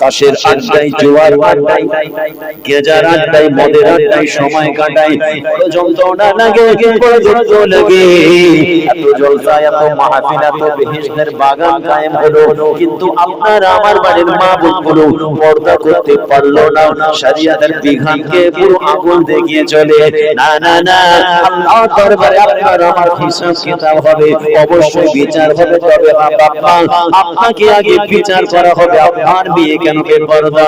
তাসের আড্ডায় জোয়ার আড্ডায় গেজার আড্ডায় মদের আড্ডায় সময় কাটায়। যন্ত্রণা লাগে। লাগে এত জলসা এত মাহফিল এত বেহেশতের বাগান কায়েম হলো। কিন্তু আপনার আমার বাড়ির মা বোনগুলো পর্দা করতে পারল না। শরিয়াতের বিধানকে পুরো আগুন দেখিয়ে চলে। না না না আল্লাহ দরবারে আপনার আমার হিসাব কিতাব হবে। অবশ্যই বিচার হবে তবে বাবা আপনাকে আগে বিচার করা হবে। আপনার বিয়ে কেন বেপরদা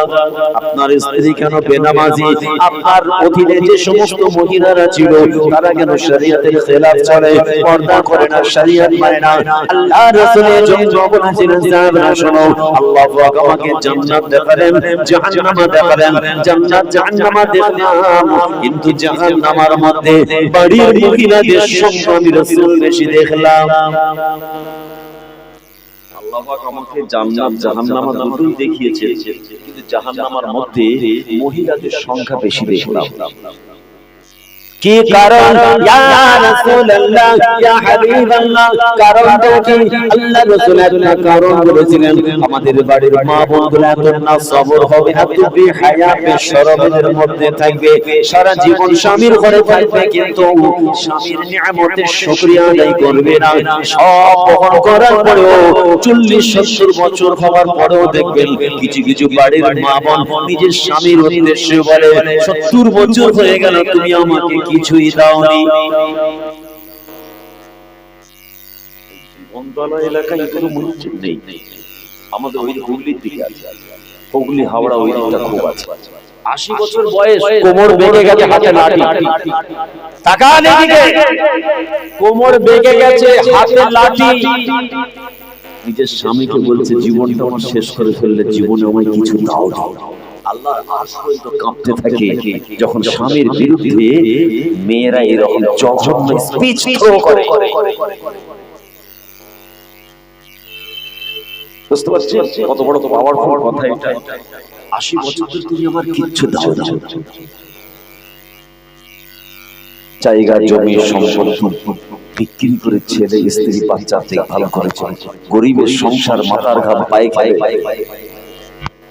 আপনার স্ত্রী কেন বেনামাজি? আপনার অধীনে যে সমস্ত মহিলারা ছিল, তারা কেন শরীয়তের খেলাফ চলে পর্দা করে না, শরীয়ত মানে না? আল্লাহ রাসূলের জন্য বলেছিলেন সাহাবারা শোনো। আল্লাহ আমাকে জান্নাত দেখালেন, জাহান্নাম দেখালেন, জান্নাত জাহান্নাম দেখলাম। কিন্তু জাহান্নামের মধ্যে বাড়ির মহিলাদের আমি রাসূল বেশি দেখলাম। আল্লাহ পাক আমাকে জান্নাত জাহান্নাম দুটোই দেখিয়েছে কিন্তু জাহান্নামার মধ্যে মহিলাদের সংখ্যা বেশি দেখলাম। কি কারণ? ইয়া রাসূলুল্লাহ, ইয়া হাবিবাল্লাহ, কারণ তো কি? আল্লাহ কারণ বলেছিলেন, আমাদের বাড়ির মা না সবর হবে বেহায়া বেশরমের মধ্যে থাকবে, সারা জীবন স্বামীর ঘরে থাকবে, কিন্তু স্বামীর নিয়ামতের শুকরিয়া আদায় করবে না। সব বহন করার পরেও চল্লিশ, সত্তর বছর হওয়ার পরেও দেখবেন কিছু কিছু বাড়ির মা বোন নিজের স্বামীর উদ্দেশ্যে বলে, সত্তর বছর হয়ে গেল, তুমি আমাকে কিছুই দাওনি। বন্দলা এলাকায় কোনো মসজিদ নেই। আমাদের ওই হুগলির দিকে আছে। হুগলি হাওড়া ওই দিকটা খুব আছে। আশি বছর বয়স কোমর বেঁকে গেছে হাতে লাঠি তাকান এদিকে। কোমর বেঁকে গেছে হাতে লাঠি নিজের স্বামীকে বলছে জীবনটা আমার শেষ করে ফেললে জীবনে আমায় কিছু দাও দাও। আল্লাহ আজ পর্যন্ত কাঁপতে থাকে। যখন স্বামীর বিরুদ্ধে মেয়েরা এরকম জঘন্য স্পিচ থ্রো করে। বুঝতে পারছি কত বড় তো পাওয়ারফুল কথা এটা। আশি বছর ধরে তুমি আমার কিচ্ছু দাও দাও জায়গা জমি সম্পত্তি বিক্রি করে ছেলে স্ত্রী বাচ্চা করেছে। গরিবের সংসার মাথার ঘাম পায়ে খায়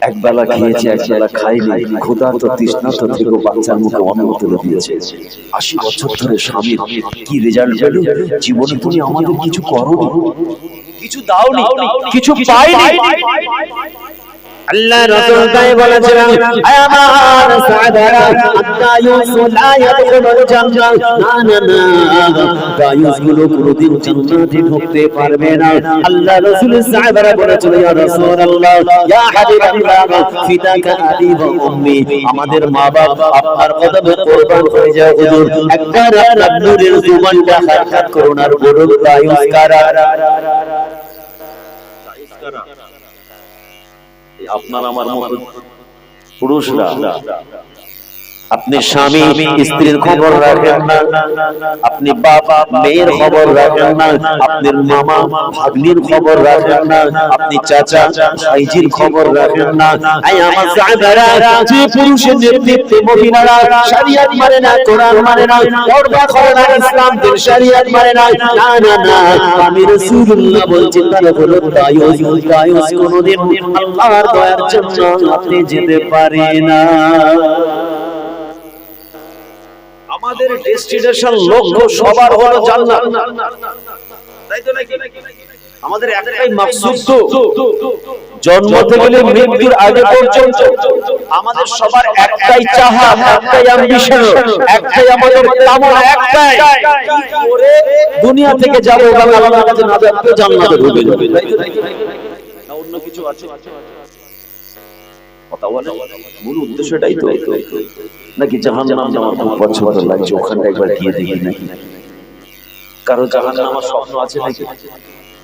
একবেলা খেয়েছে একবেলা খাইনি। ক্ষুধা তো তৃষ্ণা তো থেকে বাচ্চার মুখে অন্ন তুলে দিয়েছে। আশি বছর ধরে স্বামীর কি রেজাল্ট পেল? জীবনে তুমি আমাদের কিছু করো কিছু দাও কিছু পাইনি? আল্লাহ রাসূল তাই বলেছিলেন আমার সাদারা আদায়ুস লা ইয়াদখুলুল জান্নাহ না না না দায়ুসগুলো কোনদিন জান্নাতে ঢুকতে পারবে না। আল্লাহ রাসূল সাহাবারা বলেছিলেন ইয়া রাসূলুল্লাহ ইয়া হাবিবাল্লাহ ফিদাকা আবি ওয়া উম্মি আমাদের মা বাপ আপনার কদমে কুরবান হয়ে যায় হুজুর। একবার আপনার নূরের জুবানটা সাক্ষাৎ করুন আর বলুন দায়ুস কারা আপনার আমার মতো পুরুষরা আপনি স্বামী, স্ত্রীর খবর রাখেন না। আপনি বাবা মেয়ের খবর রাখেন না। আপনি মামা, ভাগ্নির খবর রাখেন না। আপনি চাচা, ভাইজির খবর রাখেন না। আই আমার সাহাবারা যে পুরুষের নেতৃত্বে মহিলারা শরিয়ত মানে না, কোরআন মানে না, পর্দা করে না ইসলাম দিন শরিয়ত মানে না না না না। আমি রাসূলুল্লাহ বলছি তারা হলো দায়ুস দায়ুস কোনদিন আল্লাহর দয়ার জন্য আপনি যেতে পারে না। আমাদের ডেস্টিনেশন লক্ষ্য সবার হলো জান্নাত। তাই তো নাকি? আমাদের একটাই মাকসুদ। তো জন্ম থেকে মৃত্যুর আগে পর্যন্ত আমাদের সবার একটাই চাহা একটাই অ্যাম্বিশন একটাই আমাদের কামনা একটাই। করে দুনিয়া থেকে যাব এবং আল্লাহর কাছে না যাবে জান্নাতে ঢুকে যাবে। না অন্য কিছু আছে। কথা মূল উদ্দেশ্যটাই তো, নাকি জাহান নাম আমার খুব পছন্দ লাগছে, ওখানটা একবার গিয়ে দেখি নাকি? কারও জাহান নামার স্বপ্ন আছে নাকি?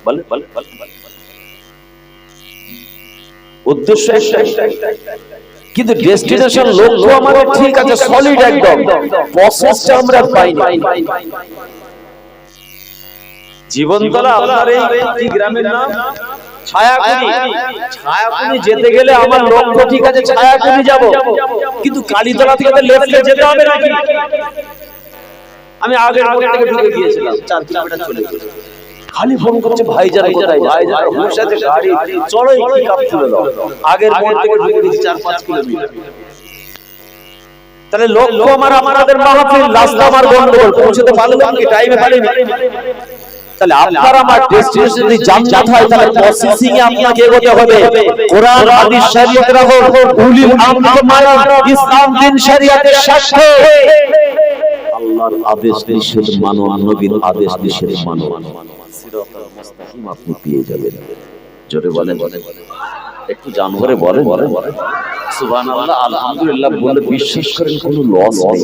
বলে বলে উদ্দেশ্য কিন্তু ডেস্টিনেশন লক্ষ্য আমাদের ঠিক আছে সলিড একদম। প্রসেসটা আমরা পাইনি। জীবনতলা আপনার এই গ্রামের নাম। ছায়াকুনি। ছায়াকুনি। যেতে গেলে আমার লক্ষ্য ঠিক আছে ছায়াকুনি যাব। কিন্তু কালীতলা থেকে তো লেফটে যেতে হবে নাকি? আমি আগের আগে থেকে ঢুকে গিয়েছিলাম। চার কিলোমিটার চলে গেছে খালি ফোন করছে ভাইজান কোথায়? ভাইজান হুশ আছে গাড়ি। চলো একটু কাপ তুলে দাও আগের মোড় থেকে ঢুকে গেছি চার পাঁচ কিলোমিটার। তাহলে লক্ষ্য আমার আমাদের মাহফিল রাস্তা আমার গন্ডগোল পৌঁছতে পারলাম কি টাইমে পারিনি তাহলে আপনার আমার ডেস্টিনেশন যদি জান্নাত হয় তাহলে প্রসেসিং এ আপনাকে এগোতে হবে কোরআন হাদিস শরীয়ত রাখো উলিল আমর মানা ইসলাম দিন শরীয়তের সাথে আল্লাহর আদেশ নিষেধ মানো নবীর আদেশ নিষেধ মানো সিরাতাল মুস্তাকিম আপনি পেয়ে যাবেন জোরে বলেন একটু বলেন সুবহানাল্লাহ আলহামদুলিল্লাহ বলে বিশ্বাস করেন কোনো লস নেই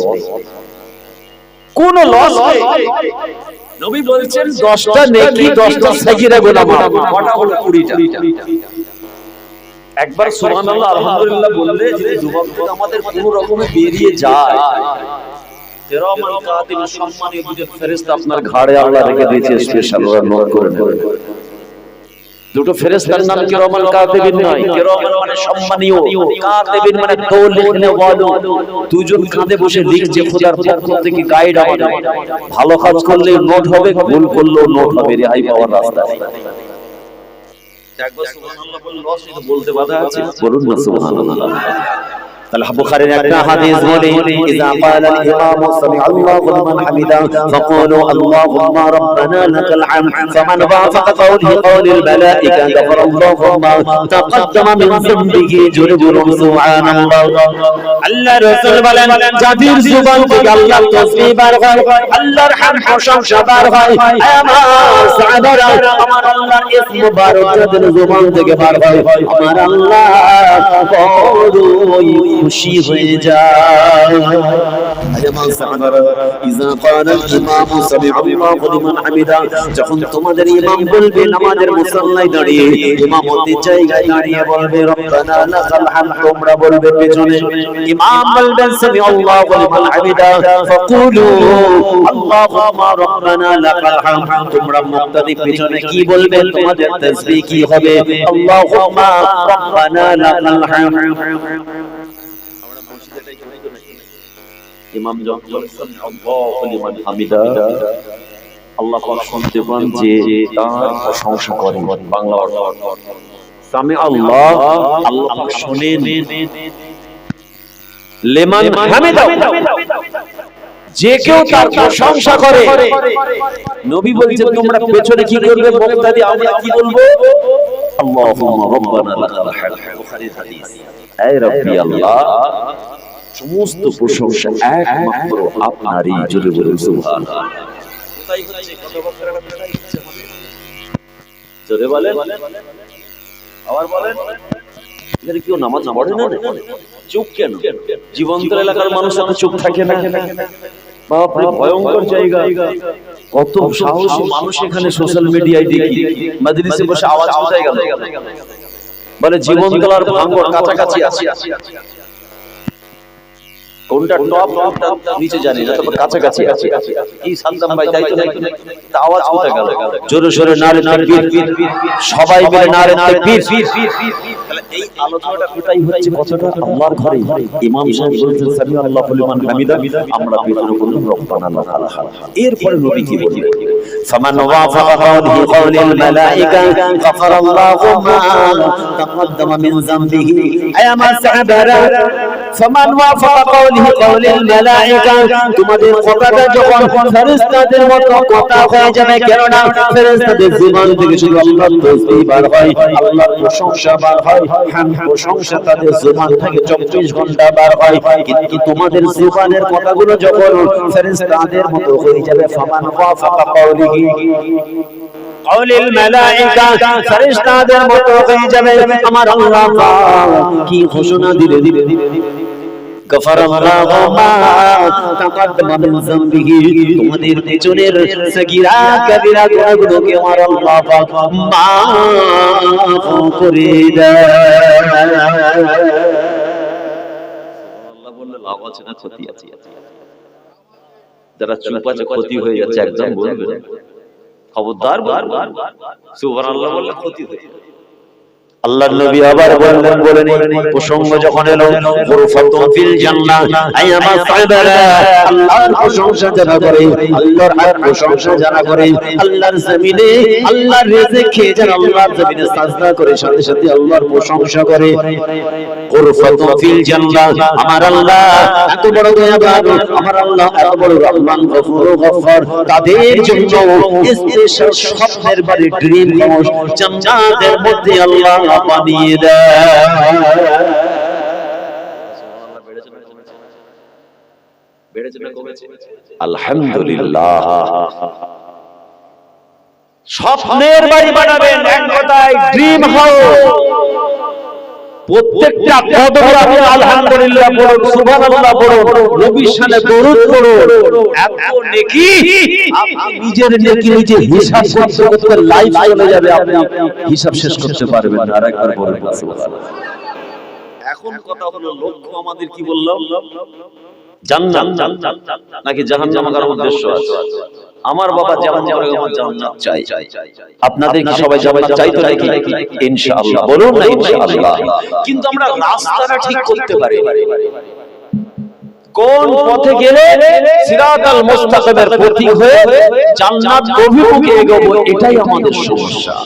কোনো লস নেই নবী বলছেন 10টা নেকি 10টা সাগীরা গুনাহ কটা হলো 20টা একবার সুবহানাল্লাহ আলহামদুলিল্লাহ বললে যদি যুবক আমাদের কোনো রকমে বেরিয়ে যায় তেরামান ফেরেশতা আপনার ঘাড়ে আল্লাহ রেখে দিয়েছে স্পেশাল ওরা নোট করে নেবে। দুটো ফেরেশতার নাম কিরামান কাতিবিন নয়? কিরামান মানে সম্মানীয়। কাতিবিন মানে তৌলিখনে ওয়ালো দুজন কাঁধে বসে লিখছে খোদার পক্ষ থেকে গাইড হবে ভালো কাজ করলে নোট হবে ভুল করলেও নোট হবে। রেহাই পাওয়ার রাস্তা। নেই বলতে বাধা আছে বলুন না সুবহানাল্লাহ। বুখারীর একটা হাদিস বলে ইযা ক্বালা আল ইমাম সামি আল্লাহু লিমান হামিদা ফাকুলু আল্লাহুম্মা রাব্বানা লাকাল হামদ ফামান ওয়াফাকা কওলি কওলিল মালাইকা গাফার আল্লাহুম্মা তাকাদ্দামা মিন যামবিহি জোরে বলুন সুবহানাল্লাহ আল্লাহ রাসূল বলেন যাদের জবান থেকে আল্লাহ তাসবিহ বার হয় আল্লাহর হামদ প্রশংসা বার হয় আমার সাহাবারা আমার আল্লাহর ইসম মুবারক যাদের জবান থেকে বার হয় আমার আল্লাহ বড়ই খুশি হয়ে যায়। যখন তোমাদের ইমাম বলবে, নামাজের মুসাল্লায় দাঁড়িয়ে, ইমামতি জায়গায় দাঁড়িয়ে বলবে তোমরা বলবে পেছনে, ইমাম বলবেন সামি কি বলবে, তোমাদের কি হবে? ইমাম যখন বলেছেন আল্লাহু লিমান হামিদা। আল্লাহ পাক শুনতে পান যে তার প্রশংসা করেন বাংলা অর্থ। সামি আল্লাহ আল্লাহ শুনেন লিমান হামিদা। যে কেউ তার প্রশংসা করে। নবী বলছেন তোমরা পেছনে কি করবে? আমরা কি বলব? আল্লাহুম্মা রাব্বানা লাকাল হামদ। বুখারীর হাদিস রব্বি আল্লাহ সমস্ত প্রশংসা একমাত্র আপনারই জোরে বলুন সুবহানাল্লাহ জোরে বলেন। আবার বলেন। এখানে কেউ নামাজ পড়ে না কেন? জীবন্তর এলাকার মানুষ চুপ থাকে না। বাপরে ভয়ঙ্কর জায়গা। কত সাহসী মানুষ এখানে সোশ্যাল মিডিয়ায় দেখি। মাদ্রিসে বসে আওয়াজ কোথায় গেল? বলে জীবনতলার ভাঙর কাছাকাছি আছে। কোনটা টপ কোনটা নিচে জানি না তবে কাছাকাছি আছে কি সালদাম ভাই তাই তো নাকি তা আওয়াজ কোথায় গেল জোরে জোরে নারে তাকবীর সবাই মিলে নারে তাকবীর তাহলে এই আলোচনাটা কোথায় হচ্ছে কথাটা আল্লাহর ঘরে ইমাম সাহেব বলছেন সামি আল্লাহু লিমান হামিদা আমরা ভিতরে বললাম রব্বানা লাকাল হামদ এরপরে নবী কি বললেন فمن وافق قوله قول الملائكة غفر الله ما تقدم من ذنبه أي ما سعبرا فمن وافق قوله قول الملائكة তোমাদের কথাটা যখন ফেরেশতাদের মতো কথা হয়ে যাবে কেননা ফেরেশতাদের জীবন থেকে শুধু আল্লাহর তাসবিহ বার হয় আল্লাহর প্রশংসা বার হয় হাম প্রশংসা তাদের জীবন থেকে 24 ঘন্টা বার হয় কিন্তু তোমাদের জীবনের কথাগুলো যখন ফেরেশতাদের মতো হয়ে যাবে ফামান ওয়াফাকা কওলিহি কওলিল মালাইকা, ফেরেশতাদের মতো হয়ে যাবে আমার আল্লাহ। কি ঘোষণা দিলে দিলে যারা চুপ ক্ষতি হয়ে যাচ্ছে, একদম বলবে খবরদার সুবহানাল্লাহ বললে ক্ষতি হয়ে যাবে। আল্লাহর নবী আবার বললেন বলেন প্রসঙ্গ যখন এলো গুরফাতুন ফিল জান্নাহ আই আমার সাহাবারা আল্লাহর প্রশংসা যারা করে, আল্লাহর হক প্রশংসা যারা করে, আল্লাহর জমিনে আল্লাহর রিজিক খেয়ে যারা আল্লাহর জমিনে সাজদা করে, সাথে সাথে আল্লাহর প্রশংসা করে। গুরফাতুন ফিল জান্নাহ, আমার আল্লাহ এত বড় দয়াবান, আমার আল্লাহ এত বড় রহমান, গফুর গফফার, তাদের জন্য স্পেশাল স্বপ্নের বাড়ি ড্রিম জান্নাতের মধ্যে আল্লাহ বানিয়ে দেয়। আলহামদুলিল্লাহ স্বপ্নের বাড়ি বানাবেন এক কথায় ড্রিম হাউস প্রত্যেকটা কদমে আপনি আলহামদুলিল্লাহ পড়ুন, সুবহানাল্লাহ পড়ুন, নবীর শানে দরুদ পড়ুন। এত নেকি? নিজের নেকি নিজে হিসাব করতে করতে লাইফ চলে যাবে আপনি। হিসাব শেষ করতে পারবেন না, আরেকবার বলুন সুবহানাল্লাহ। এখন কথা হলো লক্ষ্য আমাদের কি বললাম? জান্নাত নাকি জাহান্নাম করার উদ্দেশ্য আছে? আমার বাবা যেমন করে, আমার চাই। আপনাদের কি সবাই জান্নাত চাইতো নাকি? ইনশাআল্লাহ। বলুন না, ইনশাআল্লাহ। কিন্তু আমরা রাস্তাটা ঠিক করতে পারি। কোন পথে গেলে সিরাতাল মুস্তাকিমের পথিক হয়ে জান্নাত অভিমুখে এগোবো, এটাই আমাদের সমস্যা।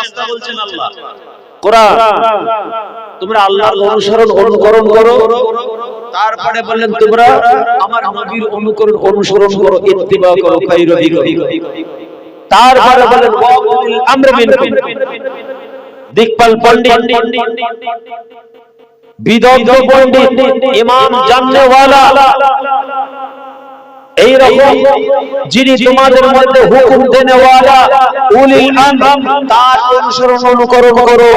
তোমরা আল্লাহ। তোমরা আল্লাহর অনুসরণ অনুকরণ করো। তারপরে বললেন, তোমরা আমার নবীর অনুকরণ অনুসরণ করো, ইত্তিবা করো, খায়রু তারপরে বলেন ওয়া উলিল আমরি মিনকুম। দিকপাল পণ্ডিত, বিদগ্ধ পণ্ডিত, ইমাম জাননেওয়ালা এই রকম যিনি তোমাদের মধ্যে হুকুম দেনেওয়ালা, উলিল আমর তার অনুসরণ অনুকরণ করো।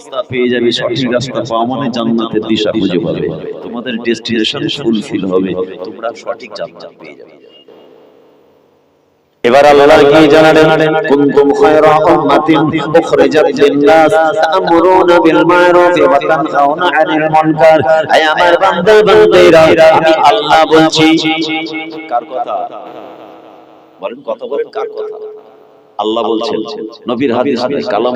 রাস্তা পেয়ে যাবে সঠিক রাস্তা পাওয়া মানে জান্নাতের দিশা খুঁজে পাবে। তোমাদের ডেস্টিনেশন ফুলফিল হবে তোমরা সঠিক জান্নাত পেয়ে যাবে। এবার আল্লাহ কি জানালেন? কুনতুম খায়রা উম্মাতিন উখরিজাত লিন-নাস তা'মুরুনা বিল মা'রুফ ওয়া তানহাউনা 'আনিল মুনকার। আয় আমার বান্দা বান্দিরা আমি আল্লাহ বলছি। কার কথা? বলেন কথা বলেন কার কথা? আল্লাহ বলছেন নবীর হাদিস কালাম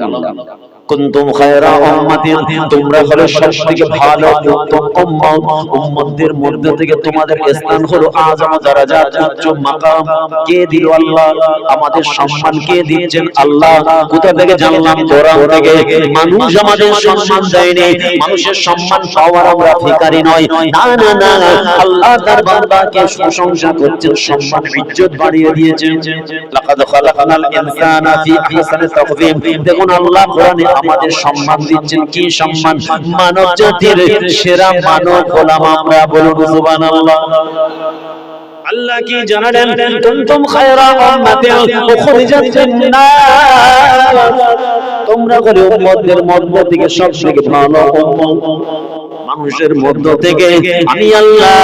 কুনতুম খায়রা উম্মাতিন, তোমরা হলো সবথেকে ভালো উত্তম উম্মত উম্মতদের মধ্যে থেকে তোমাদের স্থান হলো আযম দারাজাত, উচ্চ মাকাম। কে দিল আল্লাহ? আমাদের সম্মান কে দিয়েছেন আল্লাহ? কোথা থেকে জানলাম? কোরআন থেকে। মানুষ আমাদের সম্মান দেয়নি। মানুষের সম্মান পাওয়ার আমরা ভিখারি নয় না না না। আল্লাহ তার বান্দাকে প্রশংসা করছেন, সম্মান, ইজ্জত বাড়িয়ে দিয়েছেন। লাকাদ খালাকনাল ইনসানা ফি আহসানি তাকওয়িম দেখুন আল্লাহ কোরআনে আমাদের সম্মান দিচ্ছেন কি সম্মান? মানব জাতির সেরা মানব গোলাম আমরা বলব সুবহানাল্লাহ। আল্লাহ কি জানালেন? তুমতুম খায়রা উম্মাতিন উখরিজাত লিন-নাস। তোমরা করে উম্মতদের মধ্য থেকে সবথেকে ভালো। উম্মত মানুষের মধ্য থেকে আমি আল্লাহ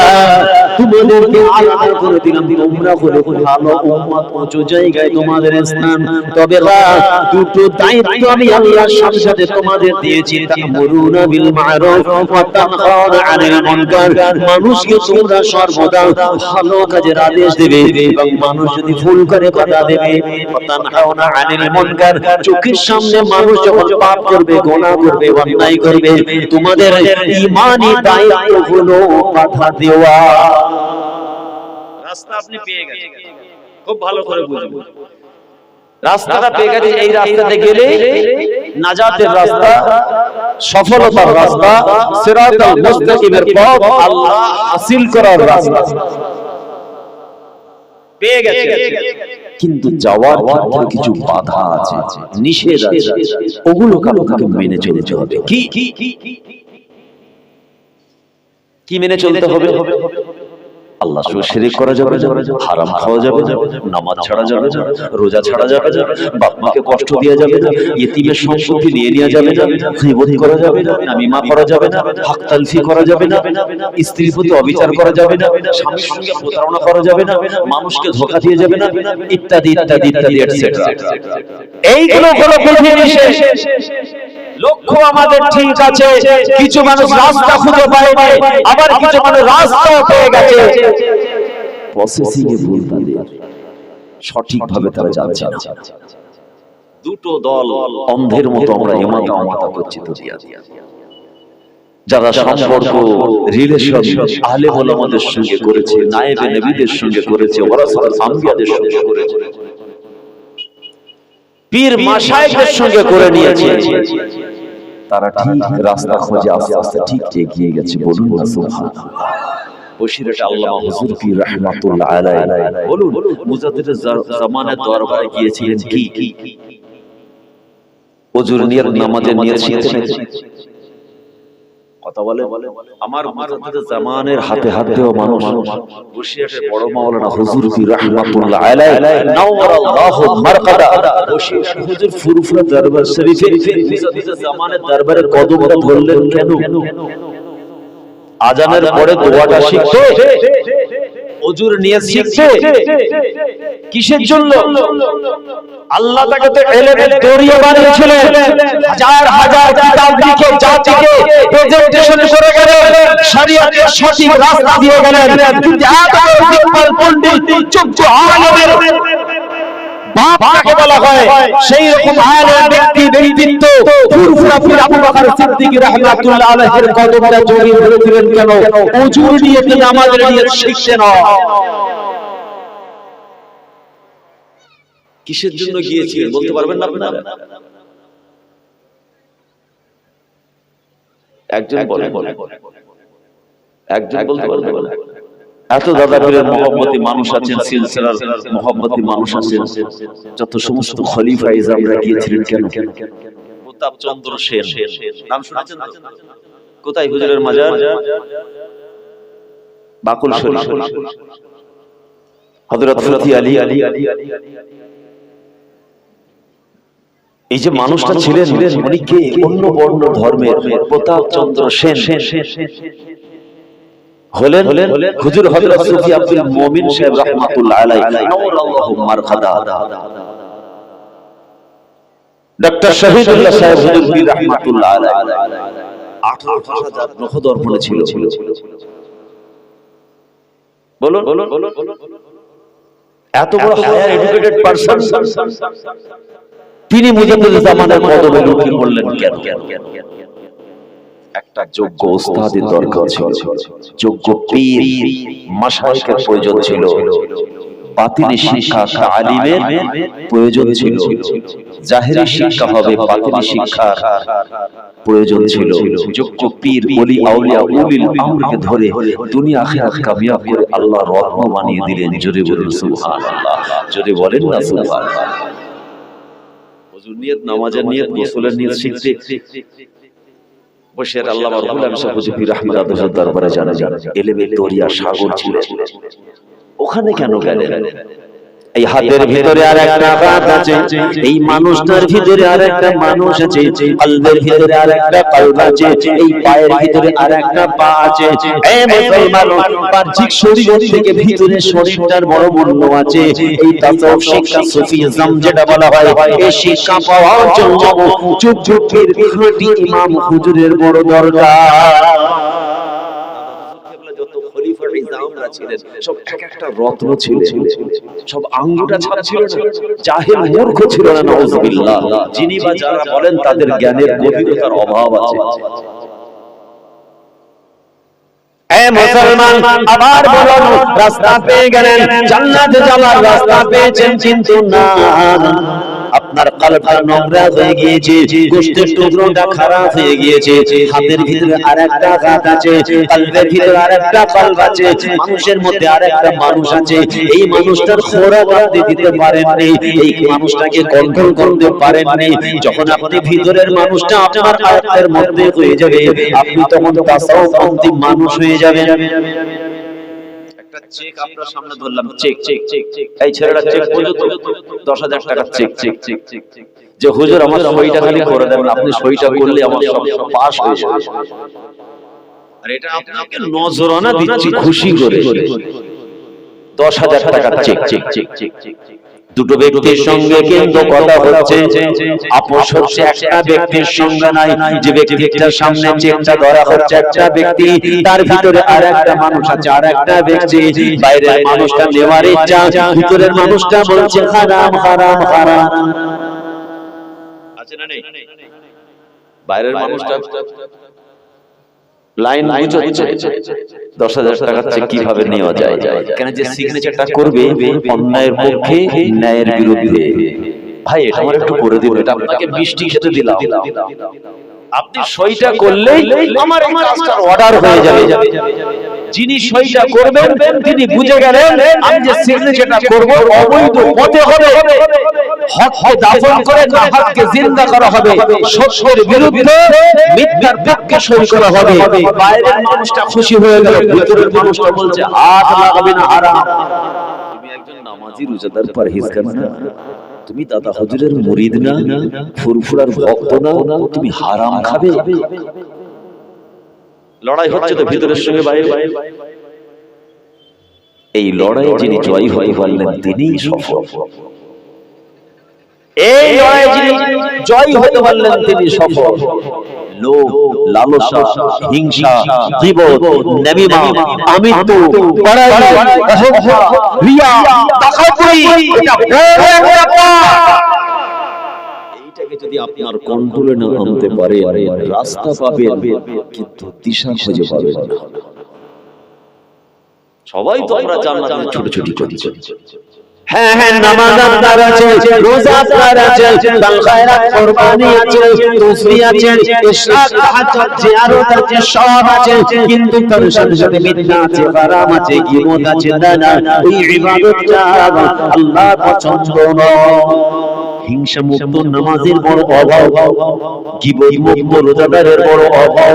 তোমাদেরকে আলাদা করে দিলাম। তোমরা হলে ভালো উম্মত উঁচু জায়গায় তোমাদের স্থান। তবে দুটো দায়িত্ব আমি আল্লাহর সাথে সাথে তোমাদের দিয়েছি। তা'মুরুনা বিল মা'রুফ ওয়া তানহাউনা 'আনিল মুনকার। মানুষকে তোমরা সর্বদা ভালো কাজের আদেশ দেবে এবং মানুষ যদি ভুল করে কথা দেবে ওয়া তানহাউনা 'আনিল মুনকার চোখের সামনে মানুষ যখন পাপ করবে গোনা করবে অন্যায় করবে তোমাদের ঈমানি দায়িত্ব হলো কথা দেওয়া। রাস্তা আপনি পেয়ে গেছেন। খুব ভালো করে বুঝুন। রাস্তাটা পেয়ে গেছে এই রাস্তাতে গেলে নাজাতের রাস্তা সফলতার রাস্তা সিরাতাল মুস্তাকিমের পথ আল্লাহ হাসিল করার রাস্তা। পেয়ে গেছে কিন্তু যাওয়ার ক্ষেত্রে কিছু বাধা আছে নিষেধ আছে। ওগুলোকে আপনাকে মেনে চলতে হবে। কি? কি মেনে চলতে হবে? আল্লাহ সঙ্গে শিরিক করা যাবে হারাম খাওয়া যাবে নামাজ ছাড়া যাবে রোজা ছাড়া যাবে না বাপ মাকে কষ্ট দেওয়া যাবে না ইতিমের সম্পত্তি নিয়ে নেওয়া যাবে না গীবত করা যাবে না নামিমা করা যাবে না হক তালফি করা যাবে না স্ত্রীর প্রতি অবিচার করা যাবে না স্বামীর সঙ্গে প্রতারণা করা যাবে না মানুষকে ধোকা দিয়ে যাবে না ইত্যাদি ইত্যাদি ইত্যাদি এটসেট্রা এইগুলো হলো বিশেষ লক্ষ্য আমাদের ঠিক আছে, কিছু মানুষ রাস্তা খুঁজে পায় নাই, আবার কিছু মানুষ রাস্তাও পেয়ে গেছে। প্রসেসিং ভুল তাদের। সঠিকভাবে তারা যাচ্ছে না। দুটো দল অন্ধের মতো আমরা অমাতা করছি তো যারা সম্পর্ক রিলেশন আহলে সঙ্গে করেছে, নায়েবে নবীদের সঙ্গে করেছে ওরাসাল আম্বিয়াদের সঙ্গে করেছে। পীর সঙ্গে করে নিয়েছে। তারা ঠিক রাস্তা খোঁজে আস্তে আস্তে ঠিক এগিয়ে গেছে বলুন না সুবহানাল্লাহ। বসিরহাট আল্লামা হুজুর পীর রাহমাতুল্লাহ আলাইহি? বলুন মুজাদ্দিদের জামানের দরবারে গিয়েছিলেন কি? ওজুর নিয়ত নামাজের নিয়ত শিখতে কথা বলে আমার মুজাদ্দিদের জামানের হাতে হাত দেওয়া মানুষ। বড় মাওলানা হুজুর রাহমাতুল্লাহ আলাইহি নাওয়ারাল্লাহু মারকাদা। হুজুর ফুরফুরা দরবার শরীফে। জামানের দরবারে কদমটা ধরলেন কেন? আজানের পরে দোয়াটা শিখছে? হুজুর নিয়ে শিখছে? কিসের জন্য? আল্লাহ তাকে তো এলেমের দরিয়া বানিয়েছিলেন। হাজার হাজার কিতাব লিখে জাতিকে প্রেজেন্টেশন করে গেলেন। শরীয়তের সঠিক রাস্তা দিয়ে গেলেন। কিন্তু এত বড় দিকপাল পণ্ডিত যোগ্য আলেমের বলা হয় সেই রকম আলেম ব্যক্তি ব্যক্তিত্ব। ফুরফুরা পীর আবু বকর সিদ্দিক রাহমাতুল্লাহ আলাইহির কদমটা জড়িয়ে ধরেছিলেন কেন? ওজুর নিয়ে নামাজের নিয়ে শিখছে না কিসের জন্য গিয়েছিলেন বলতে পারবেন না আপনারা একজন বলে একজন বলতে পারবেন এত দাদা পীরের মহব্বতী মানুষ আছেন সিলসিলার মহব্বতী মানুষ আছেন যত সমস্ত খলিফা ইজামরা গিয়েছিলেন কেন প্রতাপ চন্দ্র সেন নাম শুনেছেন কোথায় হুজুরের মাজার বাকুল শরীফ হযরত ফতি আলী আলী আলী এই যে মানুষটা ছিলেন উনি কে? অন্য বর্ণ ধর্মের প্রতাপ চন্দ্র সেন। হলেন হুজুর হযরত সুফি আব্দুল মুমিন সাহেব রাহমাতুল্লাহ আলাইহি। মারকাদা ডক্টর শহীদুল্লাহ সাহেব হুজুর পীর রাহমাতুল্লাহ আলাইহি। 18000 নখদর্পণে ছিল। বলুন এত বড় হায়ার এডুকেটেড পারসন তিনি মুজাদ্দিদ জামানের কদমে লুকিয়ে পড়লেন কেন? একটা যোগ্য ওস্তাদের দরকার ছিল। যোগ্য পীর মাশায়েখের প্রয়োজন ছিল। বাতিনি শিক্ষা আলিমের প্রয়োজন ছিল। জাহেরি শিক্ষা হবে বাতিনি শিক্ষা প্রয়োজন ছিল। যোগ্য পীর বলি আউলিয়া উলিল আমরকে ধরে দুনিয়া আখিরাত কামিয়াব করে আল্লাহ রহম বানিয়ে দিলেন জোরে বলুন সুবহানাল্লাহ। জোরে বলেন না সুবহানাল্লাহ। হুজুর, নিয়ত নামাজের নিয়ত গোসলের নিয়ত শিখতে বসের আল্লাহ হুজুর পীর আহমদ দরবারে জানা জানা এলেমের দরিয়া সাগর ছিলেন ওখানে কেন গেলেন? এই হাতের ভিতরে আর একটা হাত আছে। এই মানুষটার ভিতরে আর একটা মানুষ আছে। কলবের ভিতরে আর একটা কলব আছে। এই পায়ের ভিতরে আর একটা পা আছে। শিক্ষা যেটা বলা হয় এই শিক্ষা পাওয়ার জন্য যুগ যুগের ছিলেন। সব এক একটা রত্ন ছিলেন। সব আঙ্গুটা ছাড়া ছিল না। জাহেল মূর্খ ছিল না নাউজুবিল্লাহ। যিনি বা যারা বলেন তাদের জ্ঞানের গভীরতার অভাব আছে। মুসলমান আবার বলুন রাস্তা পেয়ে গেলেন জান্নাতে যাওয়ার রাস্তা পেয়েছেন কিন্তু না। আপনার কলবটা নোংরা হয়ে গিয়েছে, গোষ্ঠের টুকরোটা খারাপ হয়ে গিয়েছে, হাতের ভিতরে আরেকটা হাত আছে কলবের ভিতরে আরেকটা কলব আছে, মানুষের মধ্যে আরেকটা মানুষ আছে। এই মানুষটার খোরাক আপনি দিতে পারেননি, এই মানুষটাকে কন্ট্রোল করতে পারেননি। যখন আপনি ভিতরের মানুষটা আপনার আয়ত্তের মধ্যে হয়ে যাবে, আপনি তখন তাসাউফপন্থী মানুষ হয়ে যাবেন। একটা চেক আপনার সামনে ধরলাম চেক চেক চেক চেক এই ছেলেটা চেক বুঝো দশ হাজার টাকা check check check check check যে হুজুর আমার সইটা খালি করে দেন আপনি সইটা করলে আমার সব পাস হয়ে যাবে। আর এটা আপনাকে নজরানা দিচ্ছি খুশি করে। দশ হাজার টাকা check check check check check দুটো ব্যক্তির সঙ্গে কিন্তু কথা হচ্ছে আপোষ হচ্ছে একটা ব্যক্তির সঙ্গে নাই যে ব্যক্তিটার সামনে চেকটা ধরা হচ্ছে একটা ব্যক্তি তার ভিতরে আর একটা মানুষ আছে আর একটা ব্যক্তি বাইরের মানুষটা নেওয়ার ইচ্ছা ভিতরের মানুষটা বলছে হারাম হারাম। হারাম। আছে না নেই? বাইরের মানুষটা লাইন বুঝছে দশ হাজার টাকার চেক কীভাবে নেওয়া যায়? কেন যে সিগনেচারটা করবে অন্যায়ের পক্ষে ন্যায়ের বিরুদ্ধে ভাই এটা আমার একটু করে দিবেন এটা আপনাকে মিষ্টি খেতে দিলাম। আপনি সইটা করলেই আমার এই কাজটার অর্ডার হয়ে যাবে। যিনি সইটা করবেন তিনি বুঝে গেলেন আমি যে সিগনেচারটা করব অবৈধ পথে হবে। হককে দাফন করে না হককে জিন্দা করা হবে। সত্যের বিরুদ্ধে মিথ্যার পক্ষে সই করা হবে। বাইরের মানুষটা খুশি হয়ে গেল ভিতরের মানুষটা বলছে হাত লাগাবে না হারাম। তুমি একজন নামাজি রোজাদার পরহেজগার না। তুমি দাদা হুজুরের মুরিদ না ফুরফুরার ভক্ত না তুমি হারাম খাবে। লড়াই হচ্ছে তো ভিতরের সঙ্গে বাইরে এই লড়াই যিনি জয়ী হয়ে পারলেন তিনিই সফল এই লড়াই যিনি জয়ী হতে পারলেন তিনি সফল লোভ লালসা হিংসা গীবত নামিমা আমিত্ব বাড়াই অহংকার রিয়া তাকাতুই এটা বড় একটা পাপ। যদি আপনার কন্ট্রোলে না আনতে পারে, রাস্তা পাবেন কিন্তু দিশা খুঁজে পাবেন না। সবাই তো আমরা জান্নাতে ছোট ছোট করছি হ্যাঁ হ্যাঁ নামাজ আপনার আছে, রোজা আপনার আছে, দান খায়রাত কুরবানি আছে তুসবি আছে, ইশরাক, তাহাজ্জুদ, জিয়ারত আছে সব আছে, কিন্তু তার সাথে সাথে মিথ্যা আছে, হারাম আছে গীবত আছে না না ওই ইবাদতটা আল্লাহ পছন্দ নয়। হিংসা মুক্ত নামাজের বড় অভাব গীবত মুক্ত রোজাদারের বড় অভাব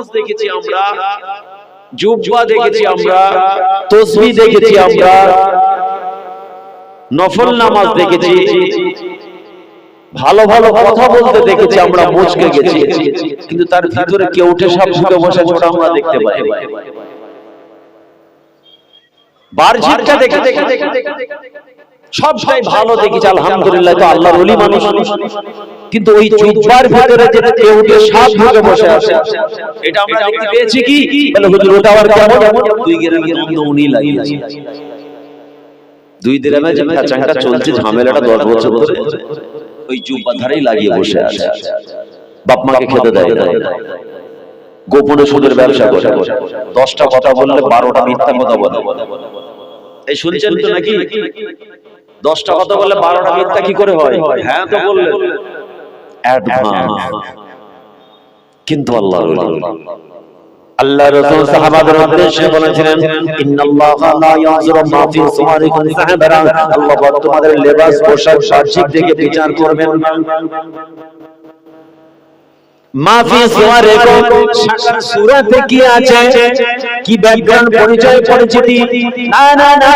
নামাজ দেখেছি আমরা জুব্বা দেখেছি আমরা তসবি দেখেছি আমরা নফল নামাজ দেখেছি ভালো ভালো কথা বলতে দেখেছি আমরা মুচকে গেছি। কিন্তু তার ভিতরে কেউ উঠে সব ঢুকে বসে ছোট আমরা দেখতে পাই বারঝিটকা দেখে দেখে সবটাই ভালো দেখেছি আলহামদুলিল্লাহ তো আল্লাহর ওলি মানুষ কিন্তু ওই জুব্বার ভিতরে যে কেউ উঠে সাপ ঢুকে বসে আছে। এটা আমরা দেখতে পেয়েছি কি? বলে হুজুর ওটা আবার কেমন? দুই গ্রামে দ্বন্দ্ব উনি লাগিয়েছে। দুই গ্রামে যে কাঁচাঙ্কা চলছে ঝামেলাটা দশ বছর ধরে। ওই জুব্বার ধারেই লাগিয়ে বসে আছে। বাপ মাকে খেতে দেয় না। গোপনে সুদের ব্যবসা করে। দশটা কথা বললে বারোটা মিথ্যা কথা বলে। এই শুনছেন তো নাকি? দশটা কথা বললে বারোটা মিথ্যা কি করে হয়? হ্যাঁ? তো বললেন। অ্যাডভান্স কিন্তু আল্লাহ আল্লাহ রাসূল। সাহাবাদের উদ্দেশ্যে বলেছিলেন ইন্নাল্লাহা লা ইয়াজুরু মা ফি সুমারিকুম সাহাবারা। আল্লাহ তোমাদের লেবাস পোশাক সাজিক দেখে বিচার করবেন। মাফি সুয়ারিকুম শাখা সূরাতে কি আছে? কি ব্যাকগ্রাউন্ড পরিচয় পরিচিতি? না না না।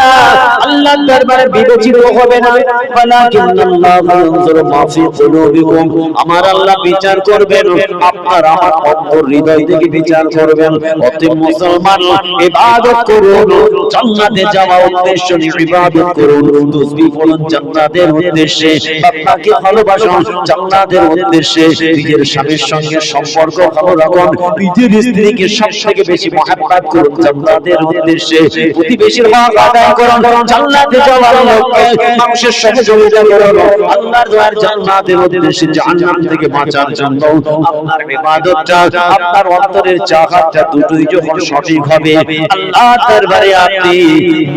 আল্লাহর দরবারে বিবেচিত হবে না। ওয়ালাকিন্নাল্লাহু ইয়ানজুরু মা কুলুবিকুম। আমার আল্লাহ বিচার করবেন। আপনার আমার অন্তর হৃদয় থেকে বিচার করবেন। অতএব মুসলমান ইবাদত করুন। জান্নাতে যাওয়া উদ্দেশ্য নিয়ে ইবাদত করুন। তাসবিহ পড়ুন জান্নাতের উদ্দেশ্যে। আপনাকে ভালোবাসুন জান্নাতের উদ্দেশ্যে। নিজের স্বামীর সঙ্গে সঙ্গে সম্পর্ক ভালো রাখুন। পৃথিবীর স্ত্রীকে সব থেকে বেশি মহাব্বত করুন জান্নাতের উদ্দেশ্যে প্রতিবেশীর হক আদায় করুন জান্নাতে যাওয়ার লক্ষ্যে মানুষের সহযোগিতা করুন। আল্লাহর দয়ার জান্নাতের উদ্দেশ্যে জাহান্নাম থেকে বাঁচার জন্য আপনার ইবাদতটা আপনার অন্তরের চাহাতটা দুটোই যখন সঠিক হবে আল্লাহর দরবারে আপনি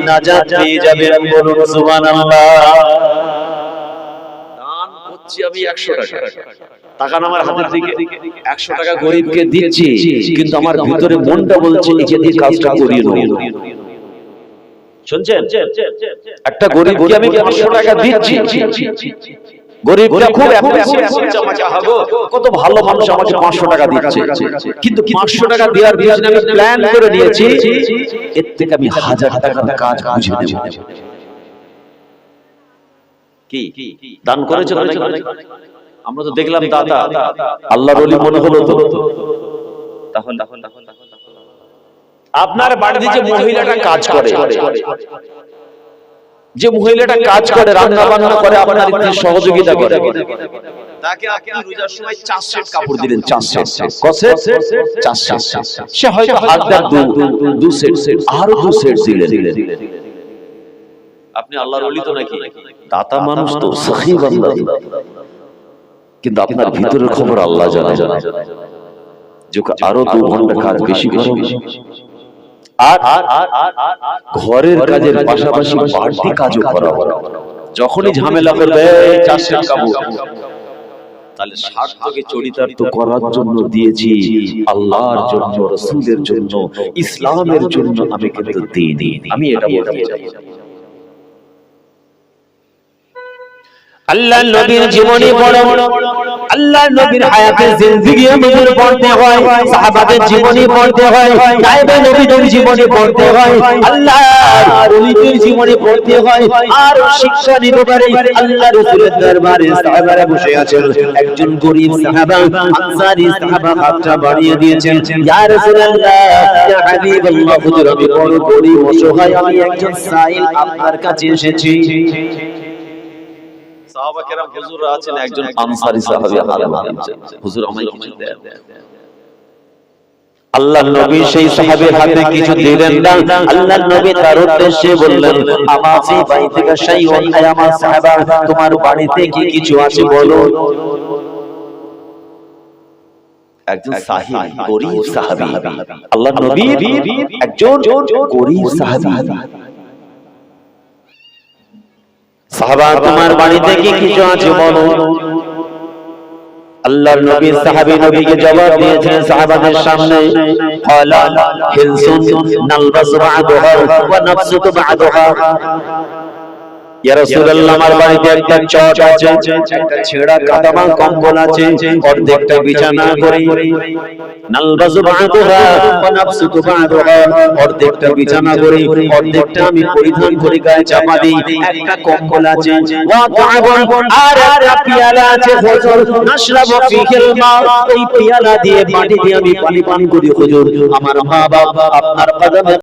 নাজাত পেয়ে যাবেন বলুন সুবহানাল্লাহ। দান করছি আমি একশো টাকা। টাকা আমার হাতের দিকে। একশো টাকা গরিবকে দিচ্ছি কিন্তু আমার ভিতরে মনটা বলছে একে দিয়ে কাজটা করিয়ে নেব শুনছেন? একটা গরিবকে আমি পাঁচশো টাকা দিচ্ছি? খুব কত ভালো মানুষ আমাকে পাঁচশো টাকা দিচ্ছে। কিন্তু পাঁচশো টাকা দেওয়ার পিছনে আমি প্ল্যান করে নিয়েছি। এর থেকে আমি হাজার টাকার কাজ বুঝে কি? দান করেছে? আমরা তো দেখলাম দাদা। আল্লাহর ওলি মনে হলো তো। তাহলে আপনার বাড়িতে যে মহিলাটা কাজ করে যে মহিলাটা কাজ করে রান্না বান্না করে আপনার একটু সহযোগিতা করে। তাকে আপনি রোজার সময় চার সেট কাপড় দিলেন চার সেট। কসে চার সেট। সে হয়তো হাজার দু দু সেট। আরও দু সেট দিলেন। আপনি আল্লাহর ওলি তো নাকি? দাতা মানুষ তো সহি বান্দা কিন্তু আপনার ভিতরের খবর আল্লাহ জানে জানে আরও দু ঘণ্টা কাজ বেশি আর ঘরের কাজের পাশাপাশি বাড়তি কাজও করা। যখনই ঝামেলা করবে কাপড় তাহলে স্বার্থকে চরিতার্থ করার জন্য দিয়েছি আল্লাহর জন্য রসুলের জন্য ইসলামের জন্য আমি কিন্তু দিইনি। আমি এটা বলতে চাই। আল্লাহ নবীর জীবনী পড়ো। আল্লাহ নবীর হায়াতের জিন্দেগি আমাদের পড়তে হয় সাহাবাদের জীবনী পড়তে হয় গায়বে নবীদের জীবনী পড়তে হয়। আল্লাহ ওলিদের জীবনী পড়তে হয়। আর শিক্ষা নিতে পারে। আল্লাহ রাসূলের দরবারে সাহাবারা বসে আছেন। একজন গরিব সাহাবা আনসারী সাহাবা হাতটা বাড়িয়ে দিয়েছেন। ইয়া রাসূলুল্লাহ ইয়া হাবিবাল্লাহ হুজুর আমি বড় গরিব অসহায়। আমি একজন সাইল আপনার কাছে এসেছি। সাহাবা কেরাম হুজুররা আছেন একজন আনসারী সাহাবী আলেম আছেন। হুজুর আমায় কিছু দেন। আল্লাহ নবী সেই সাহাবের হাতে কিছু দিলেন না। আল্লাহ নবী তার উদ্দেশ্যে বললেন আমার ফি বাইতিকা শাইউন আয় আমার সাহাবা তোমার বাড়িতে কি কিছু আছে বলো। একজন সাহিব গরিব সাহাবী। আল্লাহ নবী একজন গরিব সাহাবী। সাহাবা তোমার বাড়িতে কি কিছু আছে বলো? আল্লাহর নবী, সাহাবী নবীকে জবাব দিয়েছেন সাহাবাদের সামনে ক্বালা হিলসুন নালবাসু বা'দাহা ওয়া নাফসুতু বা'দাহা। আমার বাড়িতে একটা চট আছে একটা ছেঁড়া কাদামা কম্বল আছে অর্ধেকটা বিছানা করে। নালবাসু বা'দাহা ওয়া নাফসুতু বা'দাহা অর্ধেকটা বিছানা করে অর্ধেকটা আমি পরিধান করে গায়ে চাপা দিই। একটা কম্বল আছে। আর একটা পিয়ালা আছে হুজুর নাশরাবু ফিহিল মা। এই পিয়ালা দিয়ে পানি দিয়ে আমি পানি পান করি হুজুর। আমার মা বাবা আপনার কদমে